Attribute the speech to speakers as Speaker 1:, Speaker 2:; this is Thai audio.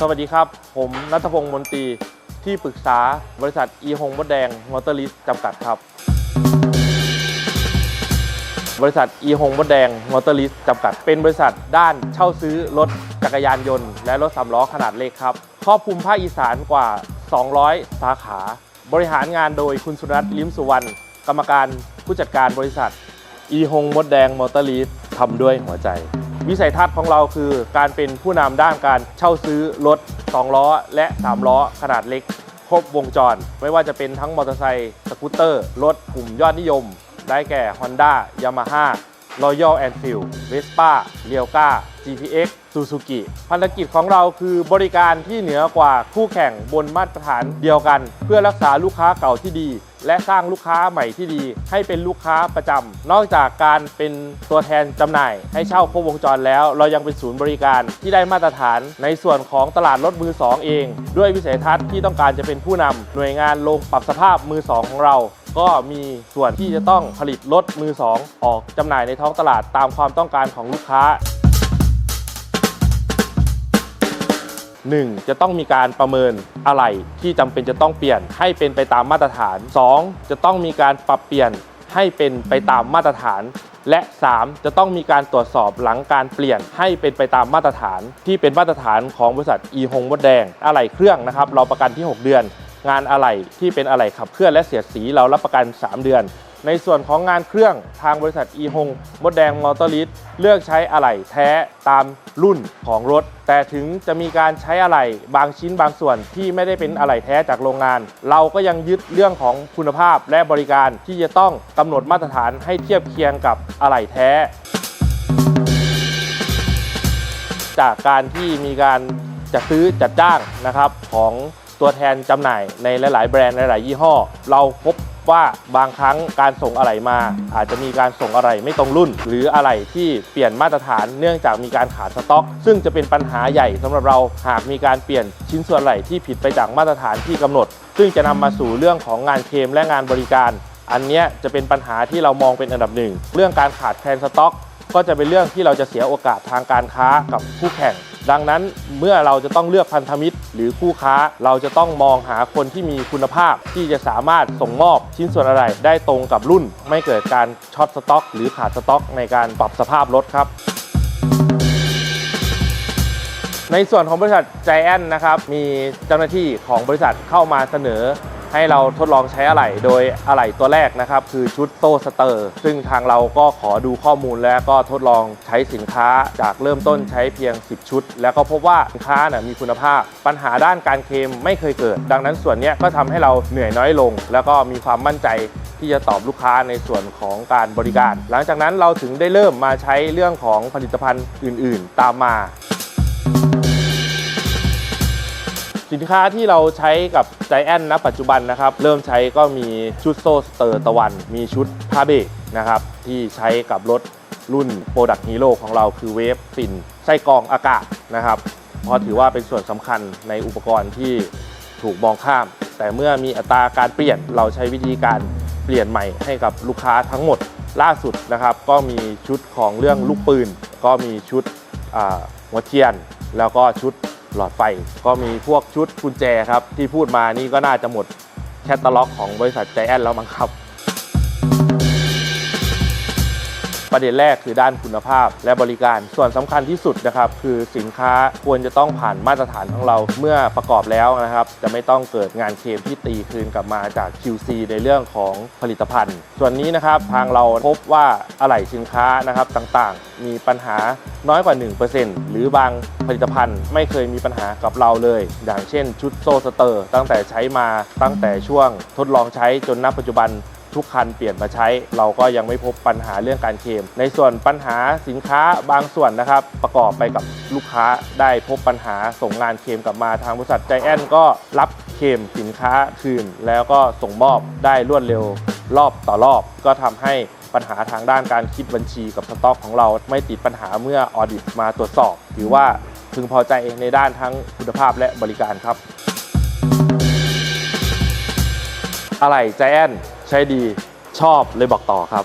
Speaker 1: สวัสดีครับ ผมนัทพงศ์มนตรีที่ปรึกษาบริษัทอีฮงมดแดงมอเตอร์ลิสจำกัดครับ บริษัทอีฮงมดแดงมอเตอร์ลิสจำกัด เป็นบริษัทด้านเช่าซื้อรถจักรยานยนต์ และรถสามล้อขนาดเล็กครับครอบคลุมภาคอีสานกว่า 200 สาขา บริหารงานโดยคุณสุรัตน์ลิมสุวรรณกรรมการผู้จัดการบริษัทอีฮงมดแดงมอเตอร์ลีสทำด้วยหัวใจ วิสัยทัศน์ของเราคือการเป็นผู้นำด้านการเช่าซื้อรถ 2 ล้อ และ 3 ล้อ ขนาดเล็ก ครบวงจร ไม่ว่าจะเป็นทั้งมอเตอร์ไซค์สกูตเตอร์ รถกลุ่มยอดนิยม ได้แก่ Honda Yamaha Royal Enfield Vespa r i o g a GPX Suzuki ภารกิจของเราคือบริการที่เหนือกว่าคู่แข่งบนมาตรฐานเดียวกัน เพื่อรักษาลูกค้าเก่าที่ดี และสร้างลูกค้าใหม่ที่ดี ให้เป็นลูกค้าประจำนอกจากการเป็นตัวแทนจำหน่าย ให้เช่าครบวงจรแล้ว เรายังเป็นศูนย์บริการที่ได้มาตรฐานในส่วนของตลาดรถมือสองเอง ด้วยวิสัยทัศน์ที่ต้องการจะเป็นผู้นำหน่วยงานลงปรับสภาพมือสองของเรา ก็มีส่วนที่จะต้องผลิตรถมือสองออกจำหน่ายในท้องตลาดตามความต้องการของลูกค้า 1. จะต้องมีการประเมินอะไรที่จำเป็นจะต้องเปลี่ยนให้เป็นไปตามมาตรฐาน 2. จะต้องมีการปรับเปลี่ยนให้เป็นไปตามมาตรฐาน และ 3. จะต้องมีการตรวจสอบหลังการเปลี่ยนให้เป็นไปตามมาตรฐาน ที่เป็นมาตรฐานของบริษัทอีฮงมดแดง อะไหล่เครื่องนะครับ เราประกันที่ 6 เดือน งานอะไหล่ที่เป็นอะไหล่ขับเคลื่อนและเสียดสีเรารับประกัน 3 เดือน ในส่วนของงานเครื่องทางบริษัทอีฮงมดแดงมอเตอร์ลิสเลือกใช้อะไหล่แท้ตามรุ่นของรถ แต่ถึงจะมีการใช้อะไหล่บางชิ้นบางส่วนที่ไม่ได้เป็นอะไหล่แท้จากโรงงาน เราก็ยังยึดเรื่องของคุณภาพและบริการที่จะต้องกำหนดมาตรฐานให้เทียบเคียงกับอะไหล่แท้ จากการที่มีการจัดซื้อจัดจ้างนะครับของ ตัวแทนจำหน่ายในหลาย ๆ แบรนด์หลาย ๆ ยี่ห้อ เราพบว่าบางครั้งการส่งอะไหล่มา อาจจะมีการส่งอะไหล่ไม่ตรงรุ่น หรืออะไหล่ที่เปลี่ยนมาตรฐานเนื่องจากมีการขาดสต็อก ซึ่งจะเป็นปัญหาใหญ่สำหรับเราหากมีการเปลี่ยนชิ้นส่วนอะไหล่ที่ผิดไปจากมาตรฐานที่กำหนด ซึ่งจะนำมาสู่เรื่องของงานเคลมและงานบริการ อันนี้จะเป็นปัญหาที่เรามองเป็นอันดับหนึ่งเรื่องการขาดแคลนสต็อก ก็จะเป็นเรื่องที่เราจะเสียโอกาสทางการค้ากับคู่แข่ง ดังนั้นเมื่อเราจะต้องเลือกพันธมิตร หรือคู่ค้าเราจะต้องมองหาคนที่มีคุณภาพที่จะสามารถส่งมอบชิ้นส่วนอะไร ได้ตรงกับรุ่น ไม่เกิดการช็อตสต็อก หรือขาดสต็อก ในการปรับสภาพรถครับในส่วนของบริษัทใจแอนนะครับ มีเจ้าหน้าที่ของบริษัทเข้ามาเสนอ ให้เราทดลองใช้อะไหล่โดยอะไหล่ตัวแรกนะครับ คือชุดโต้สเตอร์ ซึ่งทางเราก็ขอดูข้อมูลแล้วก็ทดลองใช้สินค้าจากเริ่มต้นใช้เพียง 10 ชุด แล้วก็พบว่าสินค้านะมีคุณภาพ ปัญหาด้านการเคลมไม่เคยเกิด ดังนั้นส่วนนี้ก็ทำให้เราเหนื่อยน้อยลง แล้วก็มีความมั่นใจที่จะตอบลูกค้าในส่วนของการบริการ หลังจากนั้นเราถึงได้เริ่มมาใช้เรื่องของผลิตภัณฑ์อื่น ๆ ตามมา สินค้าที่เราใช้กับใจแอนณปัจจุบันนะครับ เริ่มใช้ก็มีชุดโซ่สเตอร์ตะวัน มีชุดพาเบรกนะครับ ที่ใช้กับรถรุ่น Product Hero ของเราคือเวฟฟินไส้กรองอากาศนะครับเพราะถือว่าเป็นส่วนสำคัญในอุปกรณ์ที่ถูกมองข้าม แต่เมื่อมีอัตราการเปลี่ยนเราใช้วิธีการเปลี่ยนใหม่ให้กับลูกค้าทั้งหมดล่าสุดนะครับ ก็มีชุดของเรื่องลูกปืน ก็มีชุดอ่าหัวเทียน แล้วก็ชุด หลอดไฟ ก็มีพวกชุดกุญแจครับ ที่พูดมานี่ก็น่าจะหมดแคตตาล็อกของบริษัทใจแอนแล้วมั้งครับ ประเด็นแรกคือด้านคุณภาพและบริการ ส่วนสำคัญที่สุดนะครับคือสินค้าควรจะต้องผ่านมาตรฐานของเราเมื่อประกอบแล้วนะครับจะไม่ต้องเกิดงานเคลมที่ตีคืนกลับมาจาก QC ในเรื่องของผลิตภัณฑ์ ส่วนนี้นะครับทางเราพบว่าอะไหล่สินค้านะครับต่างๆ มีปัญหาน้อยกว่า 1%หรือบางผลิตภัณฑ์ไม่เคยมีปัญหากับเราเลย อย่างเช่นชุดโซสเตอร์ ตั้งแต่ใช้มาตั้งแต่ช่วงทดลองใช้จนณปัจจุบัน ทุกคันเปลี่ยนมาใช้ เราก็ยังไม่พบปัญหาเรื่องการเคลมในส่วนปัญหาสินค้าบางส่วนนะครับ ประกอบไปกับลูกค้าได้พบปัญหาส่งงานเคลมกลับมาทางบริษัทใจแอนก็รับเคลมสินค้าคืน แล้วก็ส่งมอบได้รวดเร็วรอบต่อรอบ ก็ทำให้ปัญหาทางด้านการคิดบัญชีกับสต็อกของเราไม่ติดปัญหาเมื่อออดิตมาตรวจสอบถือว่าพึงพอใจในด้านทั้งคุณภาพและบริการครับ อะไรใจแอน ใช้ดีชอบเลยบอกต่อครับ